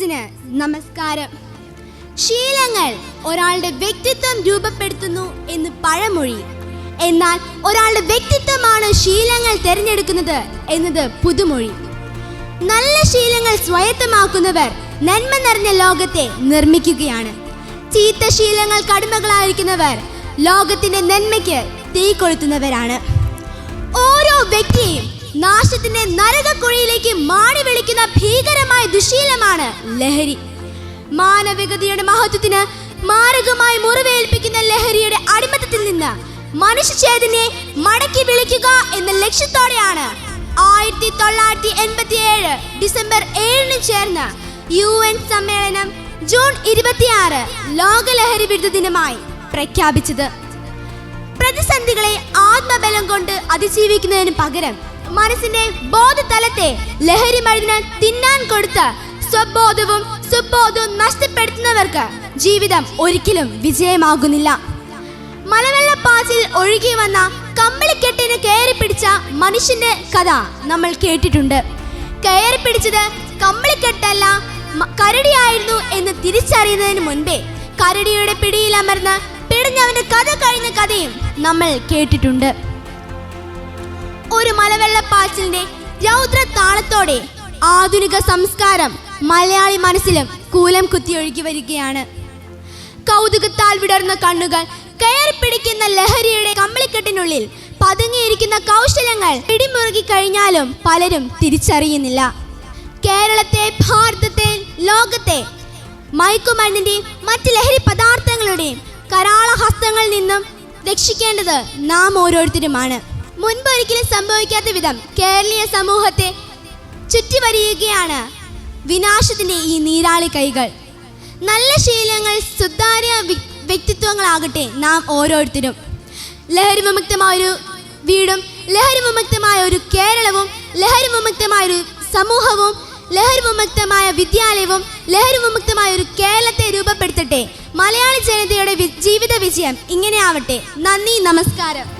സദസ്സിന് നമസ്കാരം. ശീലങ്ങൾ ഒരാളുടെ വ്യക്തിത്വം രൂപപ്പെടുത്തുന്നു എന്ന് പഴമൊഴി. എന്നാൽ ഒരാളുടെ വ്യക്തിത്വമാണ് ശീലങ്ങൾ തിരഞ്ഞെടുക്കുന്നത് എന്നത് പുതുമൊഴി. നല്ല ശീലങ്ങൾ സ്വയത്തമാക്കുന്നവർ നന്മ നിറഞ്ഞ ലോകത്തെ നിർമ്മിക്കുകയാണ്. ചീത്ത ശീലങ്ങൾ കടുമകളായിരിക്കുന്നവർ ലോകത്തിന്റെ നന്മയ്ക്ക് തീ കൊളുത്തുന്നവരാണ്. ഓരോ വ്യക്തിയെയും നാശത്തിന്റെ നരകക്കുഴിയിലേക്ക് മാടി വിളിക്കുന്ന ഭീകരമായ ദുശീലമാണ് ലഹരി. മാനവികതയുടെ മഹത്വത്തിന് മാരകമായി മുറിവേൽപ്പിക്കുന്ന ലഹരിയുടെ അടിമത്തത്തിൽ നിന്ന് മനുഷ്യചേതനെ മടക്കി വിളിക്കുക എന്ന ലക്ഷ്യത്തോടെയാണ് ആയിരത്തി തൊള്ളായിരത്തി എൺപത്തി ഏഴ് ഡിസംബർ ഏഴിന് ചേർന്ന യു എൻ സമ്മേളനം ജൂൺ ഇരുപത്തിയാറ് ലോകലഹരി വിരുദ്ധ ദിനമായി പ്രഖ്യാപിച്ചത്. പ്രതിസന്ധികളെ ആത്മബലം കൊണ്ട് അതിജീവിക്കുന്നതിന് പകരം മനസ്സിന്റെ ബോധതലത്തെ ലഹരി മരുന്ന് തിന്നാൻ കൊടുത്ത സ്വബോധവും സുബോധവും നഷ്ടപ്പെടുത്തുന്നവർക്ക് ജീവിതം ഒരിക്കലും വിജയമാകുന്നില്ല. മലവെള്ളപ്പാച്ചിൽ ഒഴുകി വന്ന കമ്പിളിക്കെട്ടിന് കയറി പിടിച്ച മനുഷ്യന്റെ കഥ നമ്മൾ കേട്ടിട്ടുണ്ട്. കയറി പിടിച്ചത് കമ്പിളിക്കെട്ടല്ല കരടിയായിരുന്നു എന്ന് തിരിച്ചറിയുന്നതിന് മുൻപേ കരടിയുടെ പിടിയിൽ അമർന്ന് പിടഞ്ഞവന്റെ കഥ കഴിഞ്ഞ കഥയും നമ്മൾ കേട്ടിട്ടുണ്ട്. ഒരു മലവെള്ളപ്പാച്ചിലിന്റെ രൗദ്ര താളത്തോടെ ആധുനിക സംസ്കാരം മലയാളി മനസ്സിലും കൂലം കുത്തിയൊഴുകി വരികയാണ്. കൗതുകത്താൽ വിടർന്ന കണ്ണുകൾ കയറി പിടിക്കുന്ന ലഹരിയുടെ കമ്പിളിക്കെട്ടിനുള്ളിൽ പതുങ്ങിയിരിക്കുന്ന കൗശലങ്ങൾ പിടിമുറുകി കഴിഞ്ഞാലും പലരും തിരിച്ചറിയുന്നില്ല. കേരളത്തെ ഭാരതത്തെ ലോകത്തെ മയക്കുമരുന്നിന്റെയും മറ്റ് ലഹരി പദാർത്ഥങ്ങളുടെയും കരാളഹസ്തങ്ങളിൽ നിന്നും രക്ഷിക്കേണ്ടത് നാം ഓരോരുത്തരുമാണ്. മുൻപ് ഒരിക്കലും സംഭവിക്കാത്ത വിധം കേരളീയ സമൂഹത്തെ ചുറ്റിവരിയുകയാണ് വിനാശത്തിന്റെ ഈ നീരാളി കൈകൾ. നല്ല ശീലങ്ങൾ സുതാര്യ വ്യക്തിത്വങ്ങളാകട്ടെ നാം ഓരോരുത്തരും. ലഹരി വിമുക്തമായ ഒരു വീടും ലഹരി വിമുക്തമായ ഒരു കേരളവും ലഹരി വിമുക്തമായ ഒരു സമൂഹവും ലഹരി വിമുക്തമായ വിദ്യാലയവും ലഹരി വിമുക്തമായ ഒരു കേരളത്തെ രൂപപ്പെടുത്തട്ടെ. മലയാളി ജനതയുടെ ജീവിത വിജയം ഇങ്ങനെയാവട്ടെ. നന്ദി നമസ്കാരം.